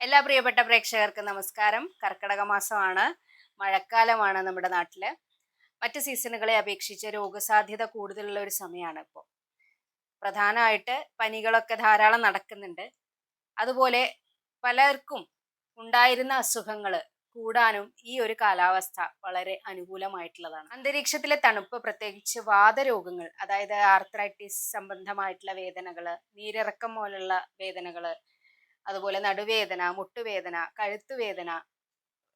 എല്ലാ പ്രിയപ്പെട്ട പ്രേക്ഷകർക്കും നമസ്കാരം. കർക്കിടക മാസമാണ് മഴക്കാലമാണ് നമ്മുടെ നാട്ടിൽ. മറ്റ് സീസണുകളെ അപേക്ഷിച്ച് രോഗസാധ്യത കൂടുതലുള്ള ഒരു സമയമാണ് ഇപ്പോൾ പ്രധാനമായിട്ട് പനികളൊക്കെ ധാരാളം നടക്കുന്നുണ്ട്. അതുപോലെ പലർക്കും ഉണ്ടായിരുന്ന അസുഖങ്ങൾ കൂടാനും ഈ ഒരു കാലാവസ്ഥ വളരെ അനുകൂലമായിട്ടുള്ളതാണ്. അന്തരീക്ഷത്തിലെ തണുപ്പ് പ്രത്യേകിച്ച് വാതരോഗങ്ങൾ അതായത് ആർത്രൈറ്റിസ് സംബന്ധമായിട്ടുള്ള വേദനകൾ നീരിറക്കം പോലുള്ള വേദനകൾ അതുപോലെ നടുവേദന മുട്ടുവേദന കഴുത്തുവേദന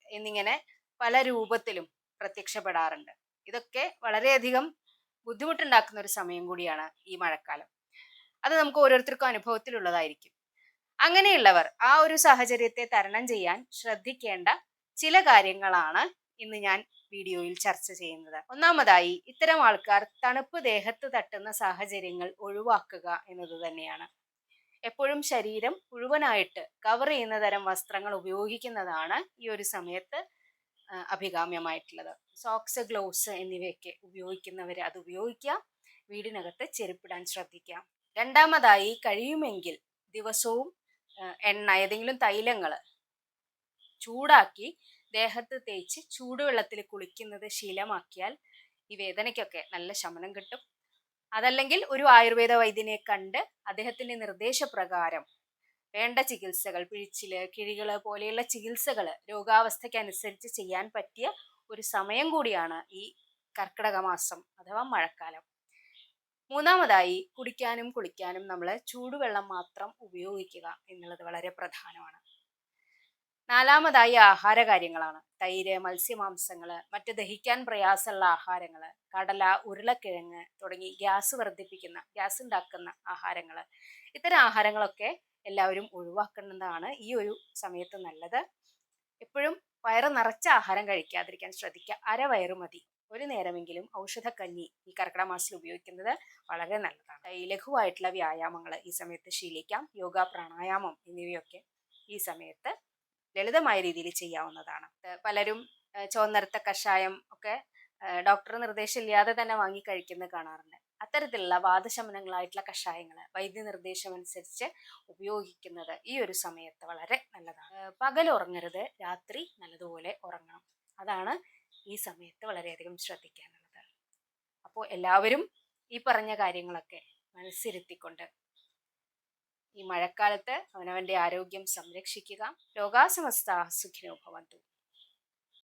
എന്നിങ്ങനെ പല രൂപത്തിലും പ്രത്യക്ഷപ്പെടാറുണ്ട്. ഇതൊക്കെ വളരെയധികം ബുദ്ധിമുട്ടുണ്ടാക്കുന്ന ഒരു സമയം കൂടിയാണ് ഈ മഴക്കാലം. അത് നമുക്ക് ഓരോരുത്തർക്കും അനുഭവത്തിലുള്ളതായിരിക്കും. അങ്ങനെയുള്ളവർ ആ ഒരു സാഹചര്യത്തെ തരണം ചെയ്യാൻ ശ്രദ്ധിക്കേണ്ട ചില കാര്യങ്ങളാണ് ഇന്ന് ഞാൻ വീഡിയോയിൽ ചർച്ച ചെയ്യുന്നത്. ഒന്നാമതായി ഇത്തരം ആൾക്കാർ തണുപ്പ് ദേഹത്ത് തട്ടുന്ന സാഹചര്യങ്ങൾ ഒഴിവാക്കുക എന്നത് തന്നെയാണ്. എപ്പോഴും ശരീരം മുഴുവനായിട്ട് കവർ ചെയ്യുന്ന തരം വസ്ത്രങ്ങൾ ഉപയോഗിക്കുന്നതാണ് ഈ ഒരു സമയത്ത് അഭികാമ്യമായിട്ടുള്ളത്. സോക്സ് ഗ്ലൗസ് എന്നിവയൊക്കെ ഉപയോഗിക്കുന്നവർ അത് ഉപയോഗിക്കാം. വീടിനകത്ത് ചെരുപ്പിടാൻ ശ്രദ്ധിക്കാം. രണ്ടാമതായി കഴിയുമെങ്കിൽ ദിവസവും എണ്ണ ഏതെങ്കിലും തൈലങ്ങൾ ചൂടാക്കി ദേഹത്ത് തേച്ച് ചൂടുവെള്ളത്തിൽ കുളിക്കുന്നത് ശീലമാക്കിയാൽ ഈ വേദനയ്ക്കൊക്കെ നല്ല ശമനം കിട്ടും. അതല്ലെങ്കിൽ ഒരു ആയുർവേദ വൈദ്യനെ കണ്ട് അദ്ദേഹത്തിന്റെ നിർദ്ദേശപ്രകാരം വേണ്ട ചികിത്സകൾ പിഴിച്ചിൽ കിഴികൾ പോലെയുള്ള ചികിത്സകൾ രോഗാവസ്ഥയ്ക്ക് അനുസരിച്ച് ചെയ്യാൻ പറ്റിയ ഒരു സമയം കൂടിയാണ് ഈ കർക്കിടക മാസം അഥവാ മഴക്കാലം. മൂന്നാമതായി കുടിക്കാനും കുളിക്കാനും നമ്മൾ ചൂടുവെള്ളം മാത്രം ഉപയോഗിക്കുക എന്നുള്ളത് വളരെ പ്രധാനമാണ്. നാലാമതായി ആഹാര കാര്യങ്ങളാണ് തൈര് മത്സ്യമാംസങ്ങൾ മറ്റ് ദഹിക്കാൻ പ്രയാസമുള്ള ആഹാരങ്ങൾ കടല ഉരുളക്കിഴങ്ങ് തുടങ്ങി ഗ്യാസ് വർദ്ധിപ്പിക്കുന്ന ഗ്യാസ് ഉണ്ടാക്കുന്ന ആഹാരങ്ങൾ ഇത്തരം ആഹാരങ്ങളൊക്കെ എല്ലാവരും ഒഴിവാക്കുന്നതാണ് ഈ ഒരു സമയത്ത് നല്ലത്. എപ്പോഴും വയറ് നിറച്ച ആഹാരം കഴിക്കാതിരിക്കാൻ ശ്രദ്ധിക്കുക. അരവയറ് മതി. ഒരു നേരമെങ്കിലും ഔഷധക്കഞ്ഞി ഈ കർക്കിടക മാസത്തിൽ ഉപയോഗിക്കുന്നത് വളരെ നല്ലതാണ്. ഈ ലഘുവായിട്ടുള്ള വ്യായാമങ്ങൾ ഈ സമയത്ത് ശീലിക്കാം. യോഗ പ്രാണായാമം എന്നിവയൊക്കെ ഈ സമയത്ത് ലളിതമായ രീതിയിൽ ചെയ്യാവുന്നതാണ്. പലരും ചുവന്നരത്ത കഷായം ഒക്കെ ഡോക്ടർ നിർദ്ദേശമില്ലാതെ തന്നെ വാങ്ങി കഴിക്കുന്നത് കാണാറുണ്ട്. അത്തരത്തിലുള്ള വാദശമനങ്ങളായിട്ടുള്ള കഷായങ്ങൾ വൈദ്യ നിർദ്ദേശം അനുസരിച്ച് ഉപയോഗിക്കുന്നത് ഈ ഒരു സമയത്ത് വളരെ നല്ലതാണ്. പകൽ ഉറങ്ങരുത് രാത്രി നല്ലതുപോലെ ഉറങ്ങണം. അതാണ് ഈ സമയത്ത് വളരെയധികം ശ്രദ്ധിക്കാനുള്ളത്. അപ്പോൾ എല്ലാവരും ഈ പറഞ്ഞ കാര്യങ്ങളൊക്കെ മനസ്സിരുത്തിക്കൊണ്ട് ഈ മഴക്കാലത്ത് അവനവന്റെ ആരോഗ്യം സംരക്ഷിക്കുക. ലോകാസമസ്ത സുഖിനോ ഭവന്തു.